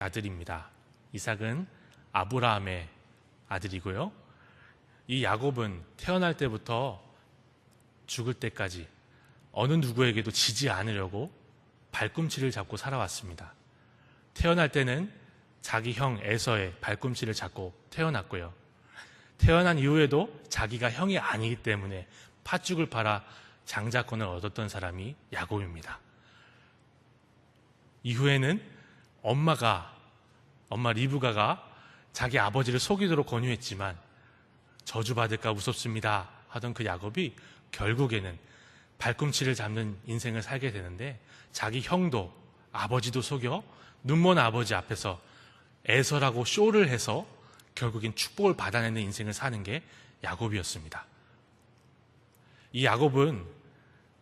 아들입니다. 이삭은 아브라함의 아들이고요. 이 야곱은 태어날 때부터 죽을 때까지 어느 누구에게도 지지 않으려고 발꿈치를 잡고 살아왔습니다. 태어날 때는 자기 형 에서의 발꿈치를 잡고 태어났고요. 태어난 이후에도 자기가 형이 아니기 때문에 팥죽을 팔아 장자권을 얻었던 사람이 야곱입니다. 이후에는 엄마가 엄마 리브가가 자기 아버지를 속이도록 권유했지만 저주받을까 무섭습니다 하던 그 야곱이 결국에는 발꿈치를 잡는 인생을 살게 되는데 자기 형도 아버지도 속여 눈먼 아버지 앞에서 애서라고 쇼를 해서 결국엔 축복을 받아내는 인생을 사는 게 야곱이었습니다. 이 야곱은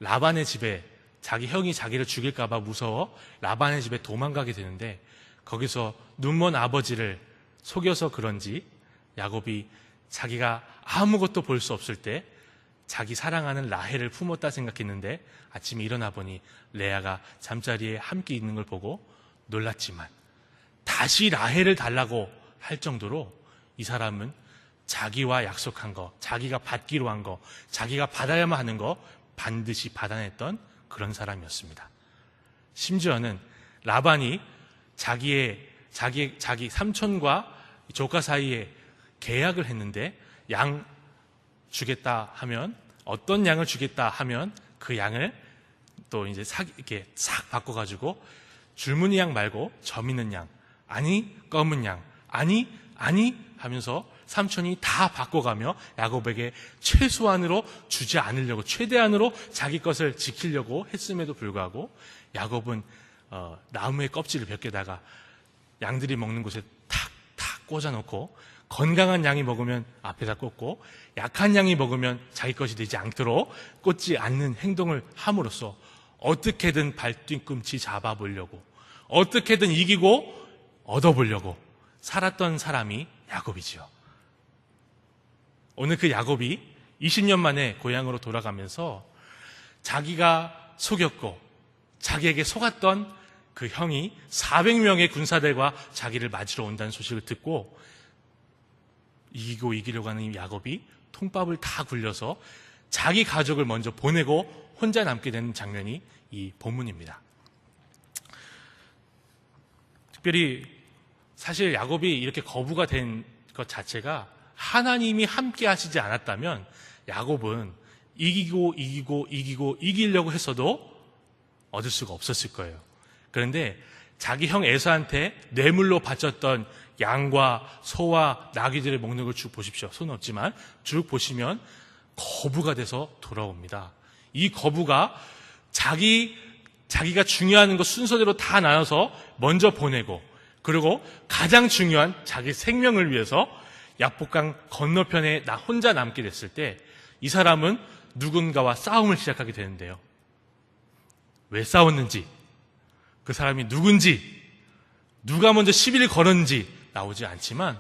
라반의 집에 자기 형이 자기를 죽일까봐 무서워 라반의 집에 도망가게 되는데 거기서 눈먼 아버지를 속여서 그런지 야곱이 자기가 아무것도 볼 수 없을 때 자기 사랑하는 라헬을 품었다 생각했는데 아침에 일어나 보니 레아가 잠자리에 함께 있는 걸 보고 놀랐지만 다시 라헬을 달라고 할 정도로 이 사람은 자기와 약속한 거, 자기가 받기로 한 거, 자기가 받아야만 하는 거 반드시 받아냈던 그런 사람이었습니다. 심지어는 라반이 자기의 자기 자기 삼촌과 조카 사이에 계약을 했는데 양 주겠다 하면 어떤 양을 주겠다 하면 그 양을 또 이제 사 이렇게 싹 바꿔 가지고 줄무늬 양 말고 점 있는 양 아니 검은 양 아니 아니 하면서 삼촌이 다 바꿔가며 야곱에게 최소한으로 주지 않으려고 최대한으로 자기 것을 지키려고 했음에도 불구하고 야곱은 어, 나무의 껍질을 벗겨다가 양들이 먹는 곳에 탁탁 꽂아놓고 건강한 양이 먹으면 앞에다 꽂고 약한 양이 먹으면 자기 것이 되지 않도록 꽂지 않는 행동을 함으로써 어떻게든 발뒤꿈치 잡아보려고 어떻게든 이기고 얻어보려고 살았던 사람이 야곱이지요. 오늘 그 야곱이 20년 만에 고향으로 돌아가면서 자기가 속였고 자기에게 속았던 그 형이 400명의 군사들과 자기를 맞으러 온다는 소식을 듣고 이기고 이기려고 하는 이 야곱이 통밥을 다 굴려서 자기 가족을 먼저 보내고 혼자 남게 되는 장면이 이 본문입니다. 특별히 사실 야곱이 이렇게 거부가 된 것 자체가 하나님이 함께 하시지 않았다면 야곱은 이기고 이기고 이기고 이기려고 했어도 얻을 수가 없었을 거예요. 그런데 자기 형 에서한테 뇌물로 바쳤던 양과 소와 나귀들의 먹는 걸쭉 보십시오. 손 없지만 쭉 보시면 거부가 돼서 돌아옵니다. 이 거부가 자기 자기가 중요한 것 순서대로 다 나눠서 먼저 보내고 그리고 가장 중요한 자기 생명을 위해서 약복강 건너편에 나 혼자 남게 됐을 때 이 사람은 누군가와 싸움을 시작하게 되는데요. 왜 싸웠는지, 그 사람이 누군지, 누가 먼저 시비를 걸었는지 나오지 않지만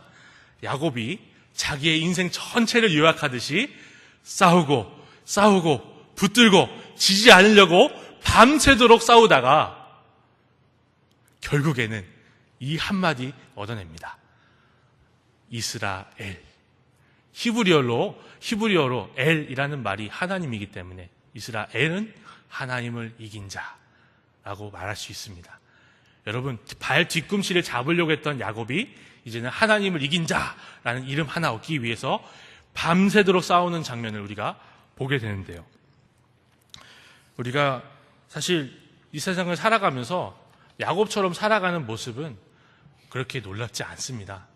야곱이 자기의 인생 전체를 요약하듯이 싸우고 싸우고 붙들고 지지 않으려고 밤새도록 싸우다가 결국에는 이 한마디 얻어냅니다. 이스라엘. 히브리어로, 히브리어로 엘이라는 말이 하나님이기 때문에 이스라엘은 하나님을 이긴 자라고 말할 수 있습니다. 여러분, 발 뒤꿈치를 잡으려고 했던 야곱이 이제는 하나님을 이긴 자라는 이름 하나 얻기 위해서 밤새도록 싸우는 장면을 우리가 보게 되는데요. 우리가 사실 이 세상을 살아가면서 야곱처럼 살아가는 모습은 그렇게 놀랍지 않습니다.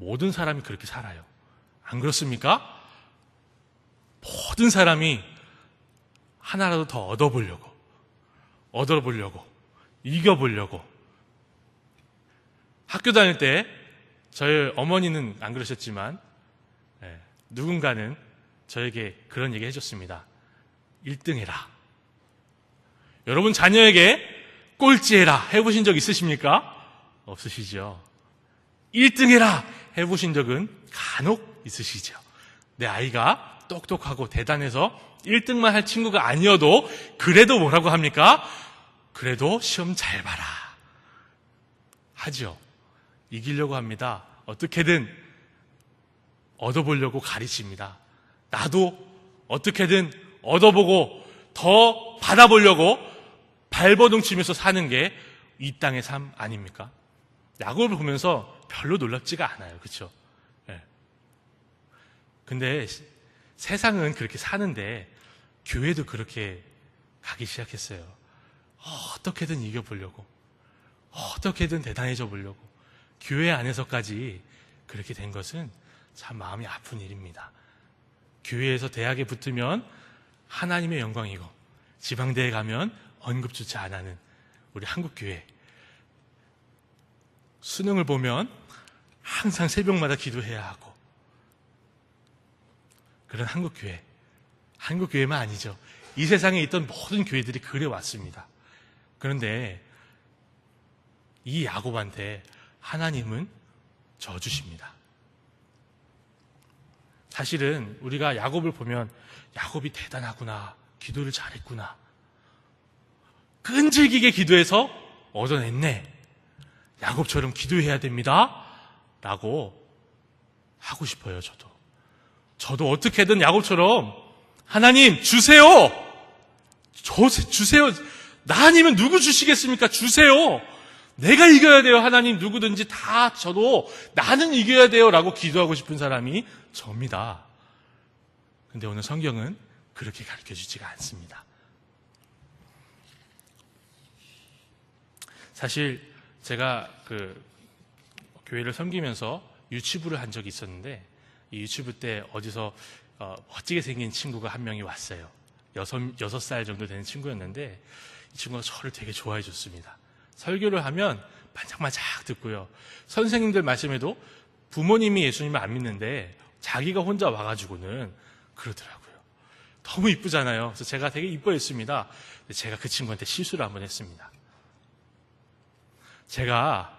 모든 사람이 그렇게 살아요. 안 그렇습니까? 모든 사람이 하나라도 더 얻어보려고, 얻어보려고, 이겨보려고. 학교 다닐 때 저희 어머니는 안 그러셨지만 예, 누군가는 저에게 그런 얘기 해줬습니다. 1등 해라. 여러분 자녀에게 꼴찌해라 해보신 적 있으십니까? 없으시죠? 1등 해라 해보신 적은 간혹 있으시죠? 내 아이가 똑똑하고 대단해서 1등만 할 친구가 아니어도 그래도 뭐라고 합니까? 그래도 시험 잘 봐라. 하죠. 이기려고 합니다. 어떻게든 얻어보려고 가르칩니다. 나도 어떻게든 얻어보고 더 받아보려고 발버둥 치면서 사는 게 이 땅의 삶 아닙니까? 야곱을 보면서 별로 놀랍지가 않아요. 그렇죠? 예. 근데 시- 세상은 그렇게 사는데 교회도 그렇게 가기 시작했어요. 어떻게든 이겨보려고. 어떻게든 대단해져 보려고. 교회 안에서까지 그렇게 된 것은 참 마음이 아픈 일입니다. 교회에서 대학에 붙으면 하나님의 영광이고 지방대에 가면 언급조차 안 하는 우리 한국 교회. 수능을 보면 항상 새벽마다 기도해야 하고 그런 한국 교회. 한국 교회만 아니죠. 이 세상에 있던 모든 교회들이 그래 왔습니다. 그런데 이 야곱한테 하나님은 져주십니다. 사실은 우리가 야곱을 보면 야곱이 대단하구나. 기도를 잘했구나. 끈질기게 기도해서 얻어냈네. 야곱처럼 기도해야 됩니다. 라고 하고 싶어요, 저도. 저도 어떻게든 야곱처럼 하나님 주세요. 저, 주세요. 나 아니면 누구 주시겠습니까? 주세요. 내가 이겨야 돼요. 하나님 누구든지 다 저도 나는 이겨야 돼요. 라고 기도하고 싶은 사람이 접니다. 근데 오늘 성경은 그렇게 가르쳐 주지가 않습니다. 사실 제가 그 교회를 섬기면서 유치부를 한 적이 있었는데 이 유치부 때 어디서 어, 멋지게 생긴 친구가 한 명이 왔어요. 여섯, 여섯 살 정도 되는 친구였는데 이 친구가 저를 되게 좋아해 줬습니다. 설교를 하면 반짝반짝 듣고요. 선생님들 말씀에도 부모님이 예수님을 안 믿는데 자기가 혼자 와가지고는 그러더라고요. 너무 이쁘잖아요. 그래서 제가 되게 이뻐했습니다. 제가 그 친구한테 실수를 한번 했습니다. 제가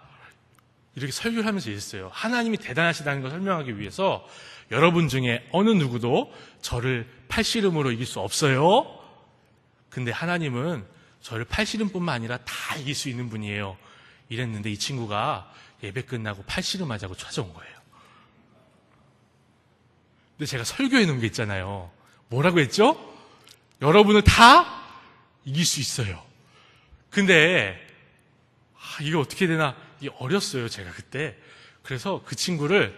이렇게 설교를 하면서 있었어요. 하나님이 대단하시다는 걸 설명하기 위해서 여러분 중에 어느 누구도 저를 팔씨름으로 이길 수 없어요. 근데 하나님은 저를 팔씨름뿐만 아니라 다 이길 수 있는 분이에요. 이랬는데 이 친구가 예배 끝나고 팔씨름 하자고 찾아온 거예요. 근데 제가 설교해 놓은 게 있잖아요. 뭐라고 했죠? 여러분을 다 이길 수 있어요. 근데 아, 이게 어떻게 되나? 이게 어렸어요 제가 그때. 그래서 그 친구를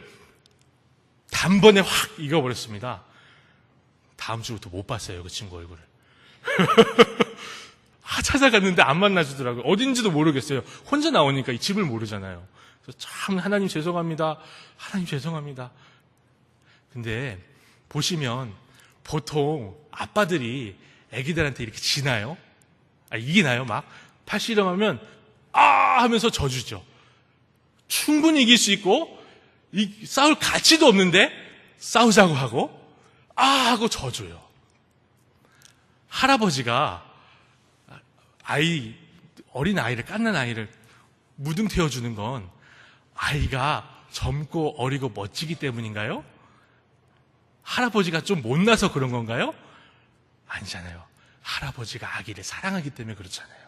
단번에 확 이겨버렸습니다. 다음 주부터 못 봤어요 그 친구 얼굴을. 아 찾아갔는데 안 만나주더라고요. 어딘지도 모르겠어요. 혼자 나오니까 이 집을 모르잖아요. 참 하나님 죄송합니다. 하나님 죄송합니다. 근데 보시면 보통 아빠들이 아기들한테 이렇게 지나요? 아, 이기나요 막? 팔씨름하면 아 하면서 져주죠. 충분히 이길 수 있고 이, 싸울 가치도 없는데 싸우자고 하고 아 하고 져줘요. 할아버지가 아이 어린 아이를 깐난 아이를 무등 태워주는 건 아이가 젊고 어리고 멋지기 때문인가요? 할아버지가 좀 못나서 그런 건가요? 아니잖아요. 할아버지가 아기를 사랑하기 때문에 그렇잖아요.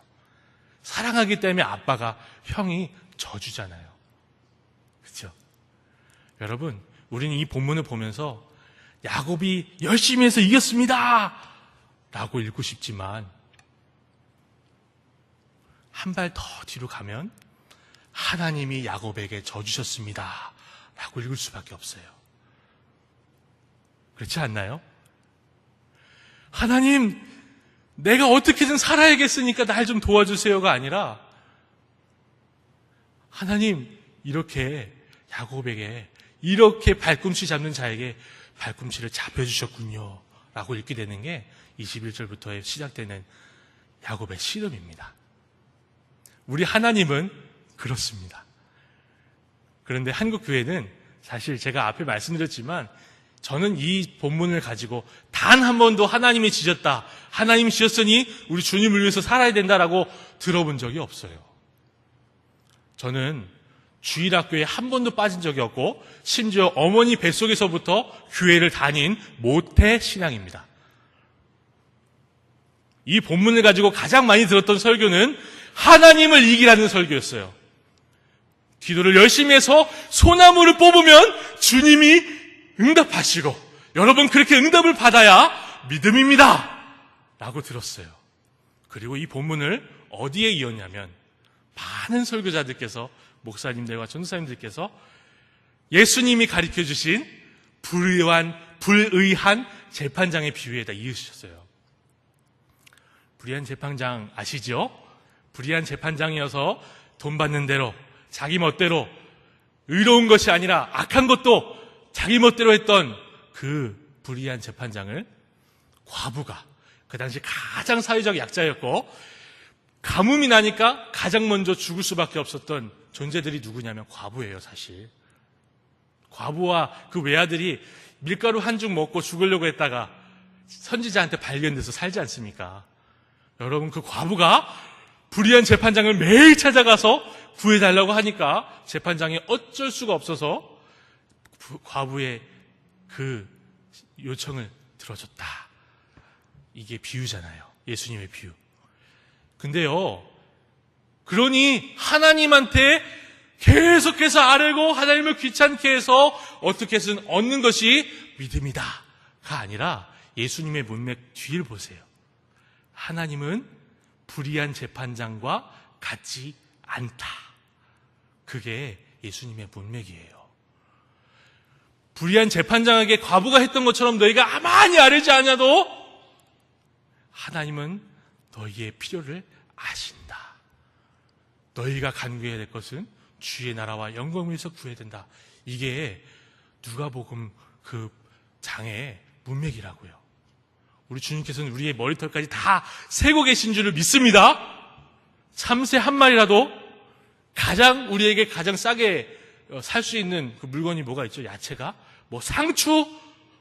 사랑하기 때문에 아빠가 형이 져주잖아요. 그렇죠? 여러분, 우리는 이 본문을 보면서 야곱이 열심히 해서 이겼습니다. 라고 읽고 싶지만 한 발 더 뒤로 가면 하나님이 야곱에게 져주셨습니다. 라고 읽을 수밖에 없어요. 그렇지 않나요? 하나님, 내가 어떻게든 살아야겠으니까 날 좀 도와주세요가 아니라 하나님 이렇게 야곱에게 이렇게 발꿈치 잡는 자에게 발꿈치를 잡혀주셨군요 라고 읽게 되는 게 21절부터 시작되는 야곱의 씨름입니다. 우리 하나님은 그렇습니다. 그런데 한국 교회는 사실 제가 앞에 말씀드렸지만 저는 이 본문을 가지고 단 한 번도 하나님이 지셨다. 하나님이 지셨으니 우리 주님을 위해서 살아야 된다라고 들어본 적이 없어요. 저는 주일학교에 한 번도 빠진 적이 없고 심지어 어머니 뱃속에서부터 교회를 다닌 모태 신앙입니다. 이 본문을 가지고 가장 많이 들었던 설교는 하나님을 이기라는 설교였어요. 기도를 열심히 해서 소나무를 뽑으면 주님이 응답하시고 여러분 그렇게 응답을 받아야 믿음입니다. 라고 들었어요. 그리고 이 본문을 어디에 이었냐면 많은 설교자들께서 목사님들과 전도사님들께서 예수님이 가르쳐 주신 불의한 불의한 재판장의 비유에다 이으셨어요. 불의한 재판장 아시죠? 불의한 재판장이어서 돈 받는 대로 자기 멋대로 의로운 것이 아니라 악한 것도 자기 멋대로 했던 그 불의한 재판장을 과부가 그 당시 가장 사회적 약자였고 가뭄이 나니까 가장 먼저 죽을 수밖에 없었던 존재들이 누구냐면 과부예요, 사실. 과부와 그 외아들이 밀가루 한 줌 먹고 죽으려고 했다가 선지자한테 발견돼서 살지 않습니까? 여러분, 그 과부가 불의한 재판장을 매일 찾아가서 구해달라고 하니까 재판장이 어쩔 수가 없어서 부- 과부의 그 요청을 들어줬다. 이게 비유잖아요. 예수님의 비유. 근데요, 그러니 하나님한테 계속해서 아뢰고 하나님을 귀찮게 해서 어떻게 해서든 얻는 것이 믿음이다가 아니라 예수님의 문맥 뒤를 보세요. 하나님은 불의한 재판장과 같지 않다. 그게 예수님의 문맥이에요. 불의한 재판장에게 과부가 했던 것처럼 너희가 아무리 아뢰지 않아도 하나님은 너희의 필요를 아신다. 너희가 간구해야 될 것은 주의 나라와 영광을 위해서 구해야 된다. 이게 누가복음 그 장의 문맥이라고요. 우리 주님께서는 우리의 머리털까지 다 세고 계신 줄을 믿습니다. 참새 한 마리라도 가장 우리에게 가장 싸게 살 수 있는 그 물건이 뭐가 있죠? 야채가 뭐 상추,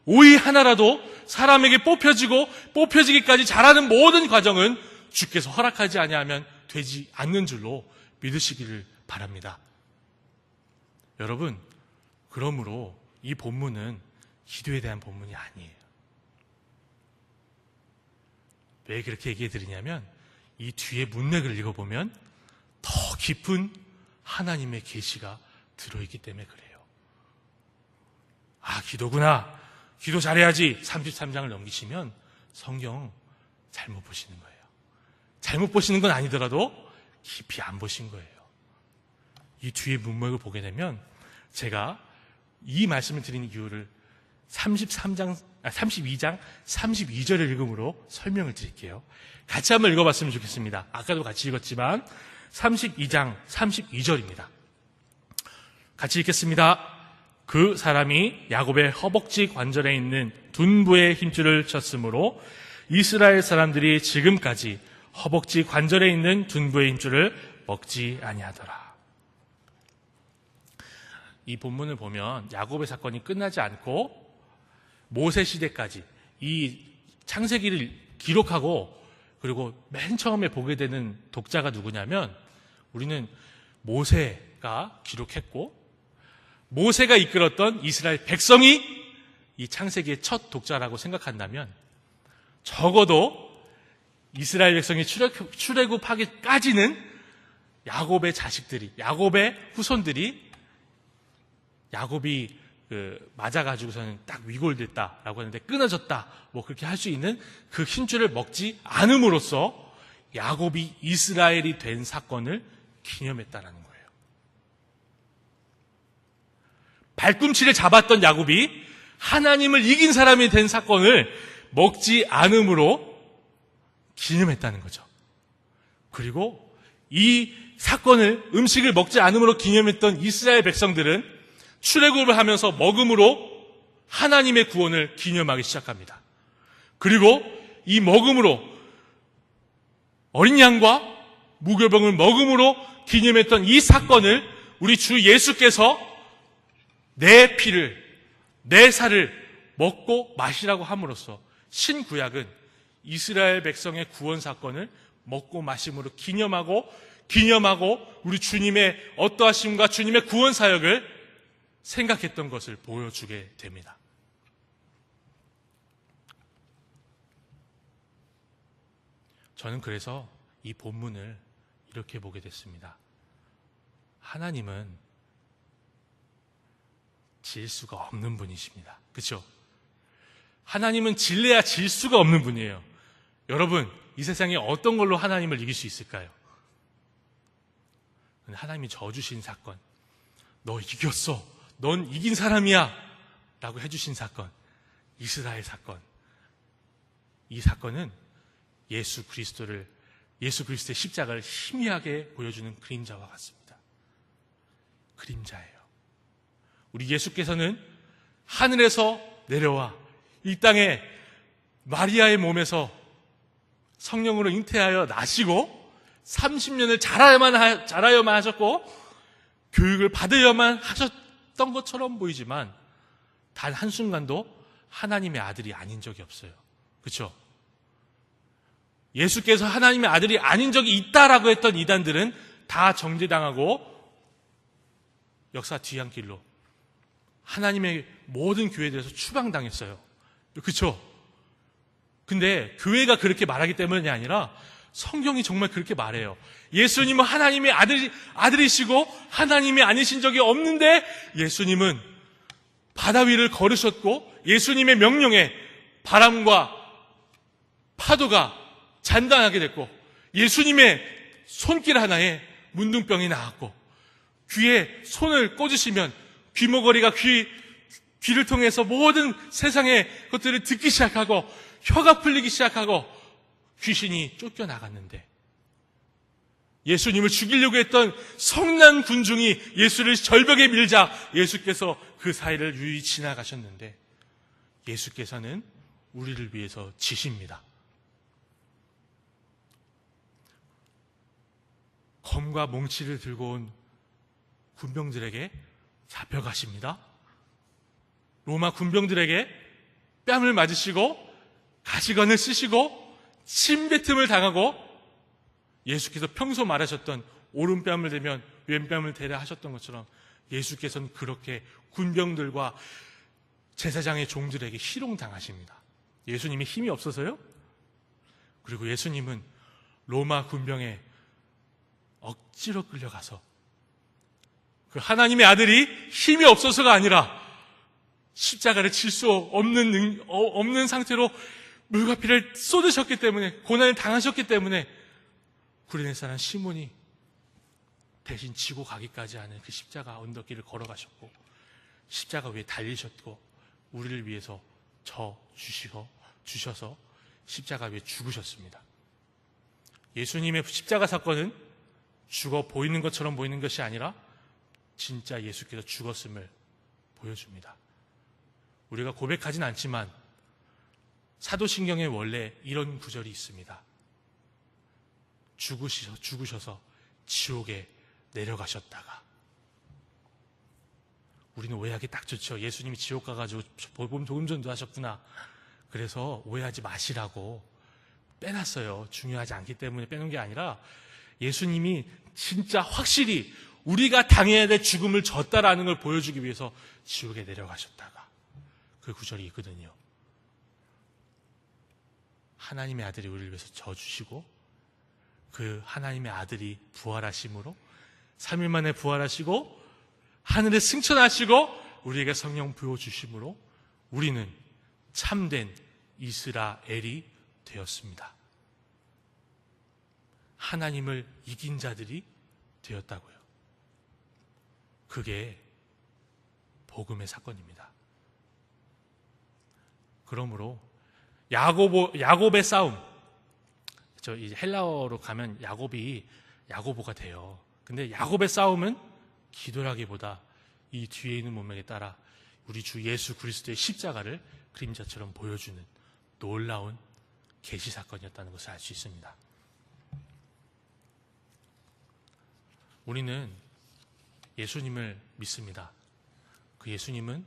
오이 하나라도 사람에게 뽑혀지고 뽑혀지기까지 자라는 모든 과정은 주께서 허락하지 아니하면 되지 않는 줄로 믿으시기를 바랍니다. 여러분, 그러므로 이 본문은 기도에 대한 본문이 아니에요. 왜 그렇게 얘기해 드리냐면 이 뒤에 문맥을 읽어보면 더 깊은 하나님의 계시가 들어있기 때문에 그래요. 아, 기도구나. 기도 잘해야지. 33장을 넘기시면 성경 잘못 보시는 거예요. 잘못 보시는 건 아니더라도 깊이 안 보신 거예요. 이 뒤에 문맥을 보게 되면 제가 이 말씀을 드리는 이유를 33장, 아, 32장 32절을 읽음으로 설명을 드릴게요. 같이 한번 읽어봤으면 좋겠습니다. 아까도 같이 읽었지만 32장 32절입니다. 같이 읽겠습니다. 그 사람이 야곱의 허벅지 관절에 있는 둔부의 힘줄을 쳤으므로 이스라엘 사람들이 지금까지 허벅지 관절에 있는 둔부의 힘줄을 먹지 아니하더라. 이 본문을 보면 야곱의 사건이 끝나지 않고 모세 시대까지 이 창세기를 기록하고 그리고 맨 처음에 보게 되는 독자가 누구냐면 우리는 모세가 기록했고 모세가 이끌었던 이스라엘 백성이 이 창세기의 첫 독자라고 생각한다면 적어도 이스라엘 백성이 출애굽, 출애굽하기까지는 야곱의 자식들이 야곱의 후손들이 야곱이 그 맞아가지고서는 딱 위골됐다라고 하는데 끊어졌다 뭐 그렇게 할 수 있는 그 힘줄을 먹지 않음으로써 야곱이 이스라엘이 된 사건을 기념했다라는 거예요. 발꿈치를 잡았던 야곱이 하나님을 이긴 사람이 된 사건을 먹지 않음으로 기념했다는 거죠. 그리고 이 사건을 음식을 먹지 않음으로 기념했던 이스라엘 백성들은 출애굽을 하면서 먹음으로 하나님의 구원을 기념하기 시작합니다. 그리고 이 먹음으로 어린 양과 무교병을 먹음으로 기념했던 이 사건을 우리 주 예수께서 내 피를 내 살을 먹고 마시라고 함으로써 신구약은 이스라엘 백성의 구원 사건을 먹고 마심으로 기념하고 기념하고 우리 주님의 어떠하심과 주님의 구원 사역을 생각했던 것을 보여주게 됩니다. 저는 그래서 이 본문을 이렇게 보게 됐습니다. 하나님은 질 수가 없는 분이십니다. 그렇죠? 하나님은 질래야 질 수가 없는 분이에요. 여러분, 이 세상에 어떤 걸로 하나님을 이길 수 있을까요? 하나님이 져주신 사건, 너 이겼어. 넌 이긴 사람이야. 라고 해주신 사건, 이스라엘 사건. 이 사건은 예수 그리스도를, 예수 그리스도의 십자가를 희미하게 보여주는 그림자와 같습니다. 그림자예요. 우리 예수께서는 하늘에서 내려와 이 땅에 마리아의 몸에서 성령으로 잉태하여 나시고 30년을 자라야만, 하, 자라야만 하셨고 교육을 받으려만 하셨던 것처럼 보이지만 단 한순간도 하나님의 아들이 아닌 적이 없어요. 그렇죠? 예수께서 하나님의 아들이 아닌 적이 있다라고 했던 이단들은 다 정죄당하고 역사 뒤안길로 하나님의 모든 교회들에서 추방당했어요. 그렇죠? 근데 교회가 그렇게 말하기 때문이 아니라 성경이 정말 그렇게 말해요. 예수님은 하나님의 아들, 아들이시고 하나님이 아니신 적이 없는데 예수님은 바다 위를 걸으셨고 예수님의 명령에 바람과 파도가 잔dan하게 됐고 예수님의 손길 하나에 문둥병이 나왔고 귀에 손을 꽂으시면 귀머거리가 귀, 귀를 통해서 모든 세상의 것들을 듣기 시작하고 혀가 풀리기 시작하고 귀신이 쫓겨나갔는데 예수님을 죽이려고 했던 성난 군중이 예수를 절벽에 밀자 예수께서 그 사이를 유유히 지나가셨는데 예수께서는 우리를 위해서 지십니다. 검과 몽치를 들고 온 군병들에게 잡혀가십니다. 로마 군병들에게 뺨을 맞으시고 가시관을 쓰시고 침뱉음을 당하고 예수께서 평소 말하셨던 오른뺨을 대면 왼뺨을 대라 하셨던 것처럼 예수께서는 그렇게 군병들과 제사장의 종들에게 희롱당하십니다. 예수님이 힘이 없어서요? 그리고 예수님은 로마 군병에 억지로 끌려가서 그 하나님의 아들이 힘이 없어서가 아니라 십자가를 칠수 없는, 능- 어, 없는 상태로 물과 피를 쏟으셨기 때문에 고난을 당하셨기 때문에 구레네 사람 시몬이 대신 지고 가기까지 하는 그 십자가 언덕길을 걸어가셨고 십자가 위에 달리셨고 우리를 위해서 저 주시고 주셔서 십자가 위에 죽으셨습니다. 예수님의 십자가 사건은 죽어 보이는 것처럼 보이는 것이 아니라 진짜 예수께서 죽었음을 보여줍니다. 우리가 고백하진 않지만 사도신경에 원래 이런 구절이 있습니다. 죽으셔, 죽으셔서 지옥에 내려가셨다가. 우리는 오해하기 딱 좋죠. 예수님이 지옥 가가지고 복음 복음 전도 하셨구나. 그래서 오해하지 마시라고 빼놨어요. 중요하지 않기 때문에 빼놓은 게 아니라 예수님이 진짜 확실히 우리가 당해야 될 죽음을 졌다라는 걸 보여주기 위해서 지옥에 내려가셨다가 그 구절이 있거든요. 하나님의 아들이 우리를 위해서 져주시고 그 하나님의 아들이 부활하심으로 3일 만에 부활하시고 하늘에 승천하시고 우리에게 성령 부어주심으로 우리는 참된 이스라엘이 되었습니다. 하나님을 이긴 자들이 되었다고요. 그게 복음의 사건입니다. 그러므로 야고보 야곱의 싸움 저 이제 헬라어로 가면 야곱이 야고보가 돼요. 근데 야곱의 싸움은 기도라기보다 이 뒤에 있는 문맥에 따라 우리 주 예수 그리스도의 십자가를 그림자처럼 보여주는 놀라운 계시 사건이었다는 것을 알 수 있습니다. 우리는 예수님을 믿습니다. 그 예수님은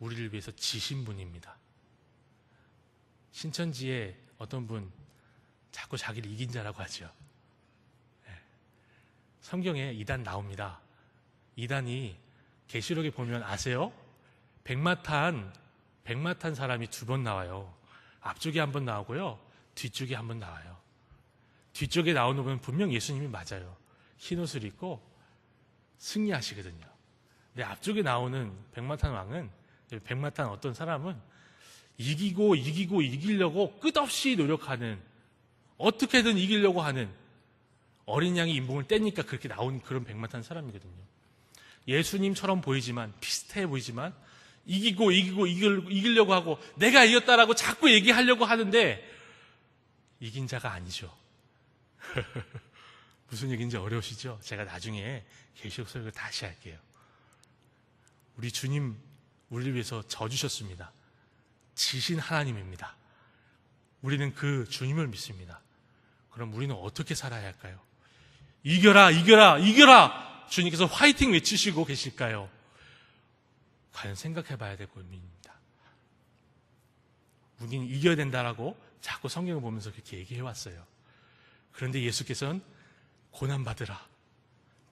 우리를 위해서 지신 분입니다. 신천지에 어떤 분 자꾸 자기를 이긴 자라고 하죠. 예. 성경에 이단 나옵니다. 이단이 계시록에 보면 아세요? 백마탄 백마탄 사람이 두 번 나와요. 앞쪽에 한 번 나오고요. 뒤쪽에 한 번 나와요. 뒤쪽에 나오는 분은 분명 예수님이 맞아요. 흰 옷을 입고 승리하시거든요. 내 앞쪽에 나오는 백마탄 왕은 백마탄 어떤 사람은 이기고 이기고 이기려고 끝없이 노력하는 어떻게든 이기려고 하는 어린 양이 인봉을 떼니까 그렇게 나온 그런 백마탄 사람이거든요. 예수님처럼 보이지만 비슷해 보이지만 이기고 이기고 이기려고 하고 내가 이겼다라고 자꾸 얘기하려고 하는데 이긴 자가 아니죠. 무슨 얘기인지 어려우시죠? 제가 나중에 계시록 설교 다시 할게요. 우리 주님 우리를 위해서 져주셨습니다. 지신 하나님입니다. 우리는 그 주님을 믿습니다. 그럼 우리는 어떻게 살아야 할까요? 이겨라, 이겨라, 이겨라! 주님께서 화이팅 외치시고 계실까요? 과연 생각해 봐야 될 고민입니다. 우리는 이겨야 된다라고 자꾸 성경을 보면서 그렇게 얘기해 왔어요. 그런데 예수께서는 고난받으라.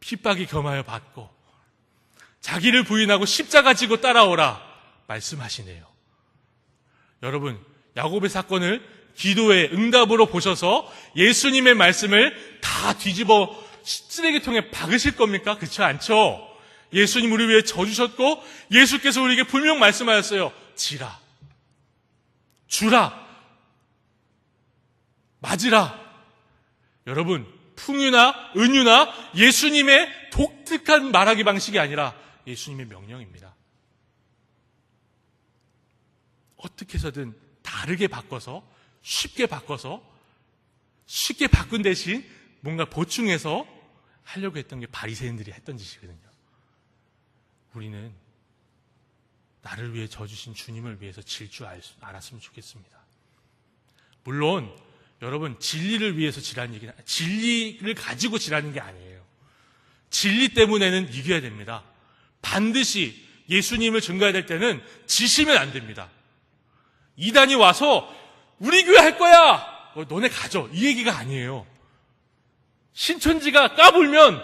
핍박이 겸하여 받고 자기를 부인하고 십자가 지고 따라오라 말씀하시네요. 여러분, 야곱의 사건을 기도의 응답으로 보셔서 예수님의 말씀을 다 뒤집어 쓰레기통에 박으실 겁니까? 그렇지 않죠? 예수님 우리 위해 져주셨고 예수께서 우리에게 분명 말씀하셨어요. 지라. 주라. 맞으라. 여러분, 풍유나 은유나 예수님의 독특한 말하기 방식이 아니라 예수님의 명령입니다. 어떻게 해서든 다르게 바꿔서 쉽게 바꿔서 쉽게 바꾼 대신 뭔가 보충해서 하려고 했던 게 바리새인들이 했던 짓이거든요. 우리는 나를 위해 져주신 주님을 위해서 질 줄 알았으면 좋겠습니다. 물론 여러분 진리를 위해서 지라는 얘기는 진리를 가지고 지라는 게 아니에요. 진리 때문에는 이겨야 됩니다. 반드시 예수님을 증거해야 될 때는 지시면 안 됩니다. 이단이 와서 우리 교회 할 거야. 어, 너네 가져. 이 얘기가 아니에요. 신천지가 까불면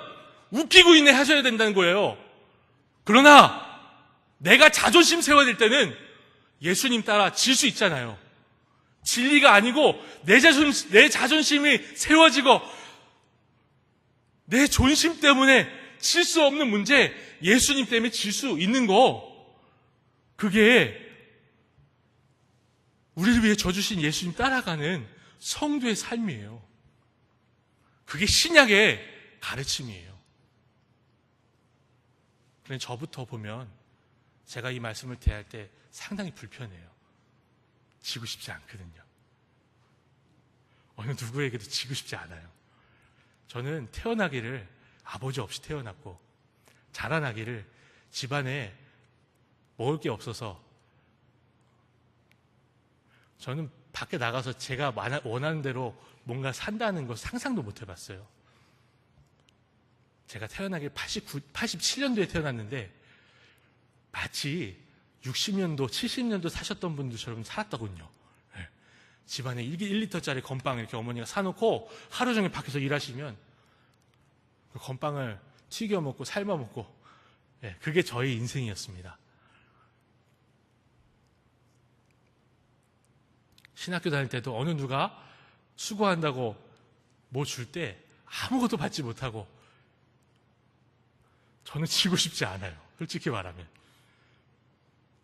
웃기고 있네 하셔야 된다는 거예요. 그러나 내가 자존심 세워야 될 때는 예수님 따라 질 수 있잖아요. 진리가 아니고 내 자존 내 자존심이 세워지고 내 존심 때문에 질 수 없는 문제, 예수님 때문에 질 수 있는 거. 그게 우리를 위해 져주신 예수님 따라가는 성도의 삶이에요. 그게 신약의 가르침이에요. 그런데 저부터 보면 제가 이 말씀을 대할 때 상당히 불편해요. 지고 싶지 않거든요. 어느 누구에게도 지고 싶지 않아요. 저는 태어나기를 아버지 없이 태어났고, 자라나기를 집안에 먹을 게 없어서 저는 밖에 나가서 제가 원하는 대로 뭔가 산다는 걸 상상도 못 해봤어요. 제가 태어나기 89, 87년도에 태어났는데 마치 60년도, 70년도 사셨던 분들처럼 살았더군요. 네. 집안에 1리터짜리 건빵 이렇게 어머니가 사놓고 하루 종일 밖에서 일하시면 그 건빵을 튀겨 먹고 삶아 먹고 네. 그게 저의 인생이었습니다. 신학교 다닐 때도 어느 누가 수고한다고 뭐 줄 때 아무것도 받지 못하고 저는 지고 싶지 않아요. 솔직히 말하면.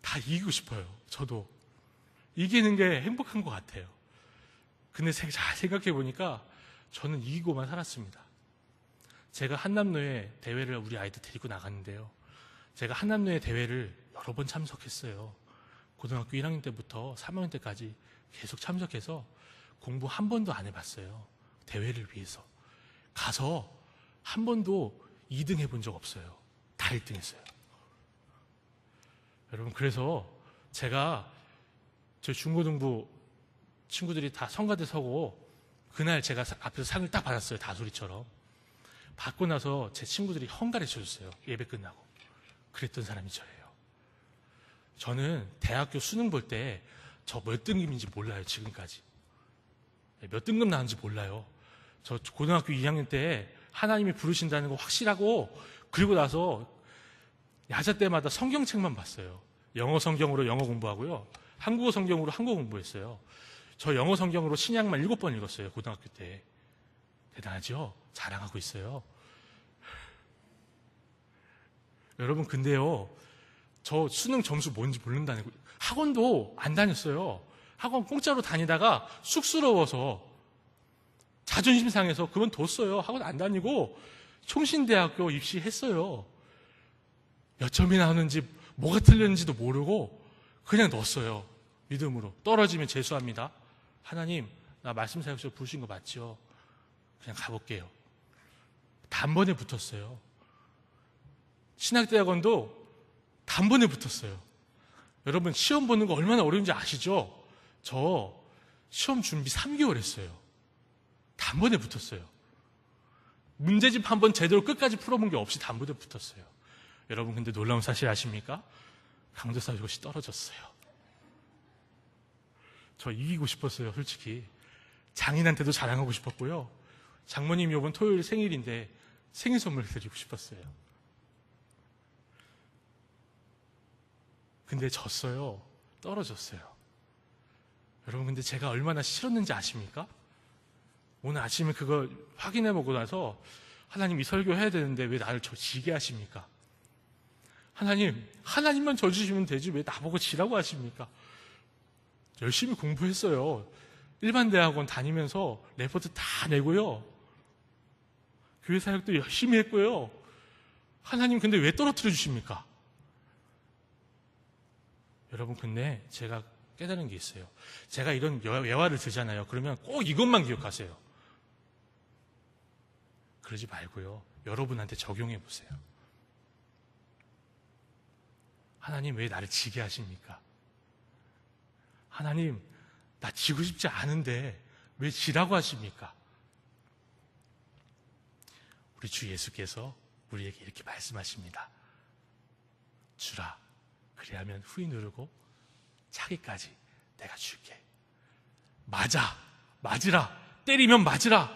다 이기고 싶어요. 저도. 이기는 게 행복한 것 같아요. 근데 잘 생각해 보니까 저는 이기고만 살았습니다. 제가 한남로에 대회를 우리 아이들 데리고 나갔는데요. 제가 한남로에 대회를 여러 번 참석했어요. 고등학교 1학년 때부터 3학년 때까지 계속 참석해서 공부 한 번도 안 해봤어요. 대회를 위해서. 가서 한 번도 2등 해본 적 없어요. 다 1등 했어요. 여러분, 그래서 제가 저 중고등부 친구들이 다 성가대 서고 그날 제가 앞에서 상을 딱 받았어요. 다소리처럼. 받고 나서 제 친구들이 헝가리 쳐줬어요. 예배 끝나고. 그랬던 사람이 저예요. 저는 대학교 수능 볼 때 저 몇 등급인지 몰라요, 지금까지. 네, 몇 등급 나왔는지 몰라요. 저 고등학교 2학년 때 하나님이 부르신다는 거 확실하고, 그리고 나서 야자 때마다 성경책만 봤어요. 영어 성경으로 영어 공부하고요. 한국어 성경으로 한국어 공부했어요. 저 영어 성경으로 신약만 일곱 번 읽었어요, 고등학교 때. 대단하죠? 자랑하고 있어요. 여러분 근데요 저 수능 점수 뭔지 모른다는 거 학원도 안 다녔어요 학원 공짜로 다니다가 쑥스러워서 자존심 상해서 그건 뒀어요 학원 안 다니고 총신대학교 입시했어요 몇 점이 나오는지 뭐가 틀렸는지도 모르고 그냥 넣었어요 믿음으로 떨어지면 재수합니다 하나님 나 말씀 사역소 부르신 거 맞죠? 그냥 가볼게요 단번에 붙었어요 신학대학원도 단번에 붙었어요. 여러분, 시험 보는 거 얼마나 어려운지 아시죠? 저 시험 준비 3개월 했어요. 단번에 붙었어요. 문제집 한번 제대로 끝까지 풀어본 게 없이 단번에 붙었어요. 여러분, 근데 놀라운 사실 아십니까? 강도사 이것이 떨어졌어요. 저 이기고 싶었어요, 솔직히. 장인한테도 자랑하고 싶었고요. 장모님 이번 토요일 생일인데 생일 선물 드리고 싶었어요. 근데 졌어요. 떨어졌어요. 여러분, 근데 제가 얼마나 싫었는지 아십니까? 오늘 아침에 그거 확인해 보고 나서 하나님 이 설교 해야 되는데 왜 나를 저 지게 하십니까? 하나님, 하나님만 져주시면 되지 왜 나보고 지라고 하십니까? 열심히 공부했어요. 일반 대학원 다니면서 레포트 다 내고요. 교회 사역도 열심히 했고요. 하나님 근데 왜 떨어뜨려 주십니까? 여러분 근데 제가 깨달은 게 있어요. 제가 이런 여- 예화를 들잖아요. 그러면 꼭 이것만 기억하세요. 그러지 말고요. 여러분한테 적용해 보세요. 하나님 왜 나를 지게 하십니까? 하나님 나 지고 싶지 않은데 왜 지라고 하십니까? 우리 주 예수께서 우리에게 이렇게 말씀하십니다. 주라 그리하면 후이 누르고 차기까지 내가 줄게. 맞아. 맞으라. 때리면 맞으라.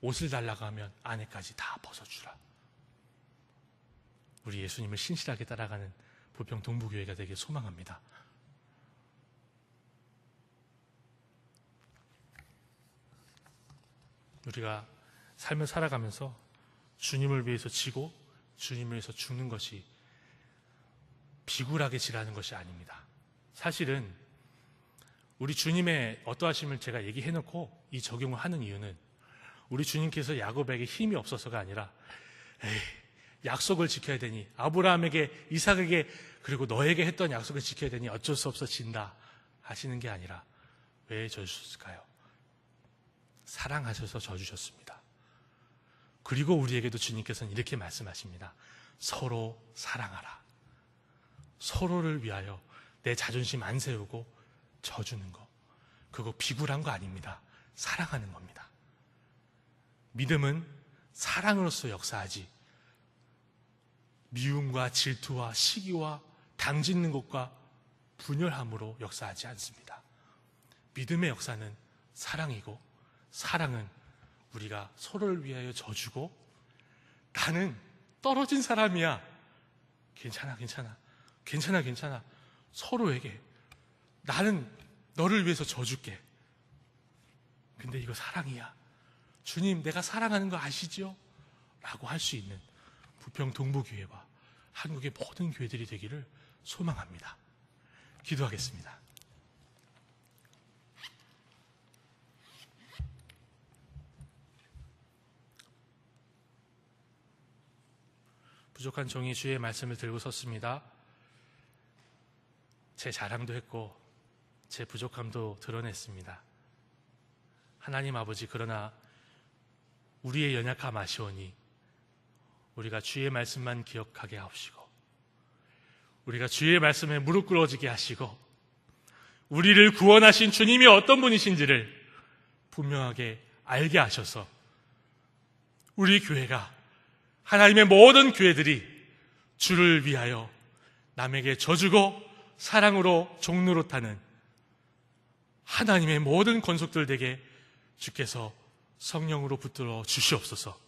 옷을 달라고 하면 안에까지 다 벗어주라. 우리 예수님을 신실하게 따라가는 부평 동부교회가 되길 소망합니다. 우리가 삶을 살아가면서 주님을 위해서 지고 주님을 위해서 죽는 것이 비굴하게 지라는 것이 아닙니다. 사실은 우리 주님의 어떠하심을 제가 얘기해 놓고 이 적용을 하는 이유는 우리 주님께서 야곱에게 힘이 없어서가 아니라 에이, 약속을 지켜야 되니 아브라함에게 이삭에게 그리고 너에게 했던 약속을 지켜야 되니 어쩔 수 없어 진다 하시는 게 아니라 왜 져주셨을까요? 사랑하셔서 져주셨습니다. 그리고 우리에게도 주님께서는 이렇게 말씀하십니다. 서로 사랑하라. 서로를 위하여 내 자존심 안 세우고 져주는 거. 그거 비굴한 거 아닙니다. 사랑하는 겁니다. 믿음은 사랑으로서 역사하지. 미움과 질투와 시기와 당짓는 것과 분열함으로 역사하지 않습니다. 믿음의 역사는 사랑이고 사랑은 우리가 서로를 위하여 져주고 나는 떨어진 사람이야. 괜찮아, 괜찮아. 괜찮아, 괜찮아. 서로에게 나는 너를 위해서 져줄게. 근데 이거 사랑이야. 주님, 내가 사랑하는 거 아시죠? 라고 할 수 있는 부평 동부교회와 한국의 모든 교회들이 되기를 소망합니다. 기도하겠습니다. 부족한 종이 주의 말씀을 들고 섰습니다. 제 자랑도 했고 제 부족함도 드러냈습니다. 하나님 아버지 그러나 우리의 연약함 아시오니 우리가 주의 말씀만 기억하게 하옵시고 우리가 주의 말씀에 무릎 꿇어지게 하시고 우리를 구원하신 주님이 어떤 분이신지를 분명하게 알게 하셔서 우리 교회가 하나님의 모든 교회들이 주를 위하여 남에게 져주고 사랑으로 종로로 타는 하나님의 모든 권속들 에게 주께서 성령으로 붙들어 주시옵소서